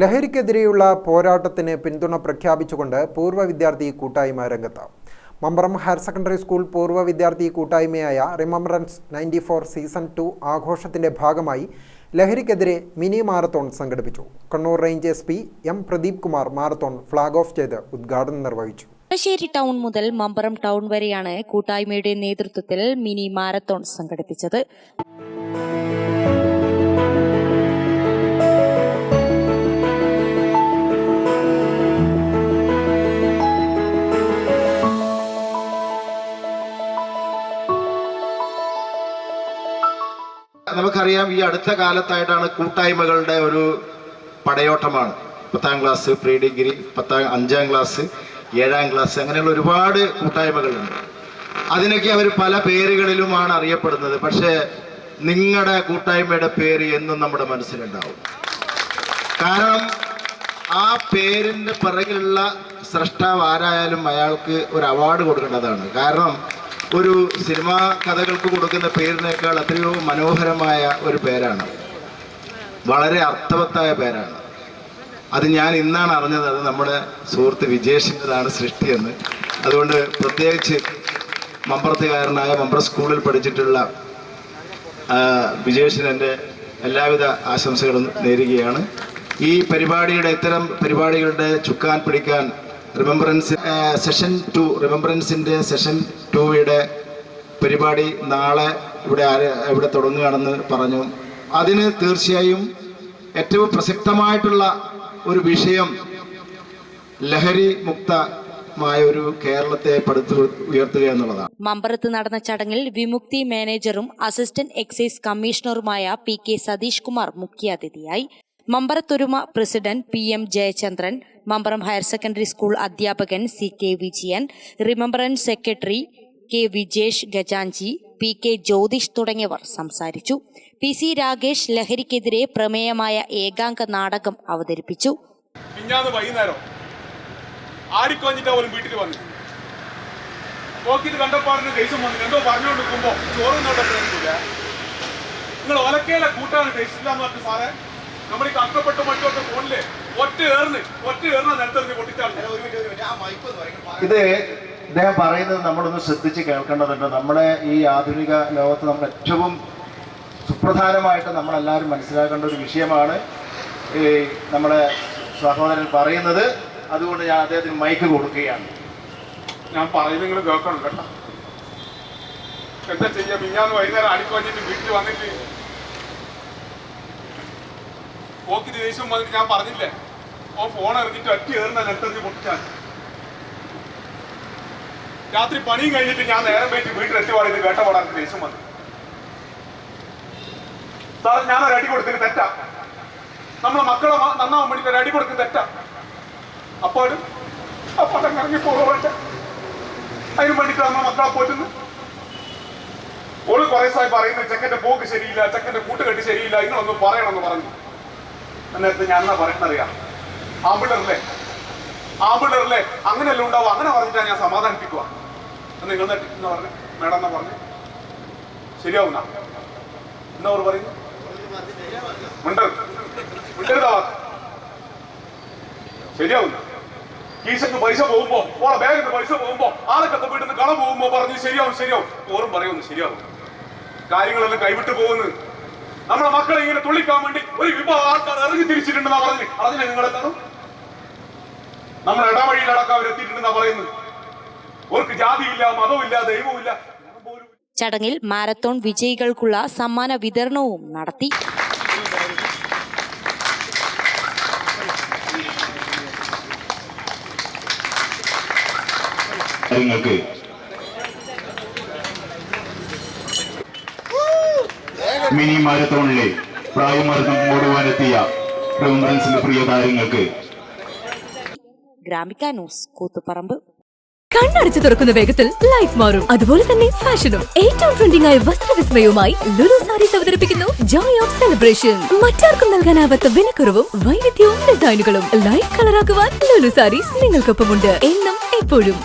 ലഹരിക്കെതിരെയുള്ള പോരാട്ടത്തിന് പിന്തുണ പ്രഖ്യാപിച്ചുകൊണ്ട് പൂർവ വിദ്യാർത്ഥി കൂട്ടായ്മ രംഗത്ത് മമ്പറം ഹയർ സെക്കൻഡറി സ്കൂൾ പൂർവ വിദ്യാർത്ഥി കൂട്ടായ്മയായ remembrance ninety four season two ആഘോഷത്തിന്റെ ഭാഗമായി ലഹരിക്കെതിരെ മിനി മാരത്തോൺ സംഘടിപ്പിച്ചു. Kannur range S P M Pradeep Kumar marathon flag off ചെയ്ത് ഉദ്ഘാടനം നിർവഹിച്ചു. കളമശ്ശേരി ടൗൺ മുതൽ മമ്പറം ടൗൺ വരെയാണ് കൂട്ടായ്മയുടെ നേതൃത്വത്തിൽ മിനി മാരത്തോൺ സംഘടിപ്പിച്ചത്. നമുക്കറിയാം ഈ അടുത്ത കാലത്തായിട്ടാണ് കൂട്ടായ്മകളുടെ ഒരു പടയോട്ടമാണ്. പത്താം ക്ലാസ് പ്രീ ഡിഗ്രി പത്താം അഞ്ചാം ക്ലാസ് ഏഴാം ക്ലാസ് അങ്ങനെയുള്ള ഒരുപാട് കൂട്ടായ്മകളുണ്ട്. അതിനൊക്കെ അവർ പല പേരുകളിലുമാണ് അറിയപ്പെടുന്നത്. പക്ഷേ നിങ്ങളുടെ കൂട്ടായ്മയുടെ പേര് എന്നും നമ്മുടെ മനസ്സിലുണ്ടാവും. കാരണം ആ പേരിന്റെ പിറകിലുള്ള സ്രഷ്ടാവ് ആരായാലും അയാൾക്ക് ഒരു അവാർഡ് കൊടുക്കേണ്ടതാണ്. കാരണം ഒരു സിനിമാ കഥകൾക്ക് കൊടുക്കുന്ന പേരിനേക്കാൾ എത്രയോ മനോഹരമായ ഒരു പേരാണ്. വളരെ അർത്ഥവത്തായ പേരാണ്. അത് ഞാൻ ഇന്നാണ് അറിഞ്ഞത്. അത് നമ്മുടെ സുഹൃത്ത് വിജേഷിന്റെതാണ് സൃഷ്ടിയെന്ന്. അതുകൊണ്ട് പ്രത്യേകിച്ച് മമ്പ്രത്തുകാരനായ മമ്പ്ര സ്കൂളിൽ പഠിച്ചിട്ടുള്ള വിജേഷിന് എന്റെ എല്ലാവിധ ആശംസകളും നേരുകയാണ്. ഈ പരിപാടിയുടെ ഇത്തരം പരിപാടികളുടെ ചുക്കാൻ പിടിക്കാൻ റിമംബറൻസ് സെഷൻ ടു റിമംബറൻസിന്റെ സെഷൻ ടുയുടെ പരിപാടി നാളെ ഇവിടെ ഇവിടെ തുടങ്ങുകയാണെന്ന് പറഞ്ഞു. അതിന് തീർച്ചയായും ഏറ്റവും പ്രസക്തമായിട്ടുള്ള ഒരു വിഷയം ലഹരി മുക്തമായ ഒരു കേരളത്തെ ഉയർത്തുക എന്നുള്ളതാണ്. മമ്പറത്ത് നടന്ന ചടങ്ങിൽ വിമുക്തി മാനേജറും അസിസ്റ്റന്റ് എക്സൈസ് കമ്മീഷണറുമായ പി കെ സതീഷ് കുമാർ മുഖ്യാതിഥിയായി. മമ്പറത്തൊരുമ president P M Jayachandran Mambaram higher secondary school അധ്യാപകൻ C K Vijayan remembrance secretary K Vijesh ഗജാഞ്ചി P K Jyothish തുടങ്ങിയവർ സംസാരിച്ചു. പി സി രാകേഷ് ലഹരിക്കെതിരെ പ്രമേയമായ ഏകാംഗ നാടകം അവതരിപ്പിച്ചു. വൈകുന്നേരം ആടിക്കൊഞ്ഞിട്ട് അവൻ വീട്ടിൽ വന്നു? നോക്കിയിട്ട് കണ്ടപ്പാടിന് ദേഷ്യം വന്നു എന്തോ പറഞ്ഞുകൊണ്ട് നിൽക്കുമ്പോ ചോറ് നോട്ടപ്പോഴില്ല നിങ്ങൾ ഒലക്കേലെ കൂട്ടാണ് ടേസ്റ്റില്ല എന്ന് പറഞ്ഞു സാറേ. നമ്മൾ ഈ കഷ്ടപ്പെട്ട് മറ്റോട്ട് ഫോണിൽ ഒറ്റ ഏർന്ന് ഒറ്റ ഏർന്ന നിലത്തെറിഞ്ഞ് പൊട്ടിച്ചാണ്. ഇത് ഇദ്ദേഹം പറയുന്നത് നമ്മളൊന്ന് ശ്രദ്ധിച്ച് കേൾക്കേണ്ടതുണ്ട്. നമ്മളെ ഈ ആധുനിക ലോകത്ത് നമ്മൾ ഏറ്റവും സുപ്രധാനമായിട്ട് നമ്മളെല്ലാവരും മനസ്സിലാക്കേണ്ട ഒരു വിഷയമാണ് ഈ നമ്മുടെ സഹോദരൻ പറയുന്നത്. അതുകൊണ്ട് ഞാൻ അദ്ദേഹത്തിന് മൈക്ക് കൊടുക്കുകയാണ്. ഞാൻ പറയുന്നത് നിങ്ങൾ കേൾക്കണം കേട്ടോ. എന്താ ചെയ്യാം? മിഞ്ഞാന്ന് വൈകുന്നേരം അടിക്കുവാഞ്ഞിട്ട് വീട്ടിൽ വന്നിട്ട് നോക്കിയിട്ട് ദേഷ്യം വന്നിട്ട് ഞാൻ പറഞ്ഞില്ലേ? ഓ ഫോൺ ഇറങ്ങിട്ട് അറ്റി ഏറുന്ന ലെറ്ററിന് പൊട്ടിച്ചാൽ. രാത്രി പണിയും കഴിഞ്ഞിട്ട് ഞാൻ നേരം പോയിട്ട് വീട്ടിലെത്തി പറയുന്നത് കേട്ട പാടാൻ ദേഷ്യം വന്നു. സാർ ഞാൻ ഒരു അടി കൊടുത്തിന് തെറ്റാ. നമ്മളെ മക്കളെ നന്നാവാൻ വേണ്ടിട്ട് ഒരു അടി കൊടുക്കുന്ന തെറ്റാ. അപ്പോഴും അപ്പോൾ ഇറങ്ങി പോകട്ടെ അതിന് വേണ്ടിട്ട് നമ്മളെ മക്കളെ പോറ്റുന്നു ഓൾ കുറെ സായി പറയുന്നത് ചെക്കന്റെ പോക്ക് ശരിയില്ല ചെക്കന്റെ കൂട്ടുകെട്ട് ശരിയില്ല ഇങ്ങനൊന്നും പറയണമെന്ന് പറഞ്ഞു. അന്നേരത്ത് ഞാൻ എന്നാ പറയണറിയാം ആമ്പിളറില്ലേ ആമ്പിളറില്ലേ അങ്ങനെയല്ല ഉണ്ടാവും അങ്ങനെ പറഞ്ഞിട്ടാ ഞാൻ സമാധാനിപ്പിക്കുക. നിങ്ങൾ എന്ന് പറഞ്ഞു മേഡം എന്നാ പറഞ്ഞു. ശരിയാവുന്ന? എന്നാ അവർ പറയുന്നു? ശരിയാവുന്ന? കീശക്ക് പൈസ പോകുമ്പോ ഓളെ ബാഗിന് പൈസ പോകുമ്പോ ആളൊക്കെ വീട്ടിൽ നിന്ന് കളം പോകുമ്പോ പറഞ്ഞു ശരിയാവും ശരിയാവും. ഓറും പറയുന്നു ശരിയാവും. കാര്യങ്ങളെല്ലാം കൈവിട്ട് പോകുന്നു. നമ്മളെ മക്കളെ ഇങ്ങനെ തുള്ളിക്കാൻ വേണ്ടി ഒരു വിഭാഗം ആൾക്കാർ ഇറങ്ങി തിരിച്ചിട്ടുണ്ടെന്നാ പറഞ്ഞു അതിനെ നിങ്ങൾ എന്താണ് നമ്മുടെ ഇടവഴിയിൽ അടക്കം അവരെത്തിയിട്ടുണ്ടെന്നാ പറയുന്നത്. അവർക്ക് ജാതിയില്ല മതവുമില്ല ദൈവവുമില്ല. പോലും ചടങ്ങിൽ മാരത്തോൺ വിജയികൾക്കുള്ള സമ്മാന വിതരണവും നടത്തി. കാര്യങ്ങൾക്ക് മിനി മാരത്തോണിലെ പ്രായമർദ്ദം ഓടുവാനെത്തിയ റിമംബറൻസിന്റെ പ്രിയ താരങ്ങൾക്ക് ഗ്രാമിക ന്യൂസ് കൂത്തുപറമ്പ്. കണ്ണടച്ചു തുറക്കുന്ന വേഗത്തിൽ ലൈഫ് മാറും. അതുപോലെ തന്നെ ഫാഷനും. ഏറ്റവും ട്രെൻഡിംഗ് ആയ വസ്ത്രവിസ്മയവുമായി ലുലു സാരീസ് അവതരിപ്പിക്കുന്നു ജോയ് ഓഫ് സെലിബ്രേഷൻ മറ്റാർക്കും നൽകാനാവാത്ത വിലക്കുറവും വൈവിധ്യവും ഡിസൈനുകളും ലൈഫ് കളറാക്കുവാൻ ലുലു സാരീസ് നിങ്ങൾക്കൊപ്പമുണ്ട്. എന്നും എപ്പോഴും.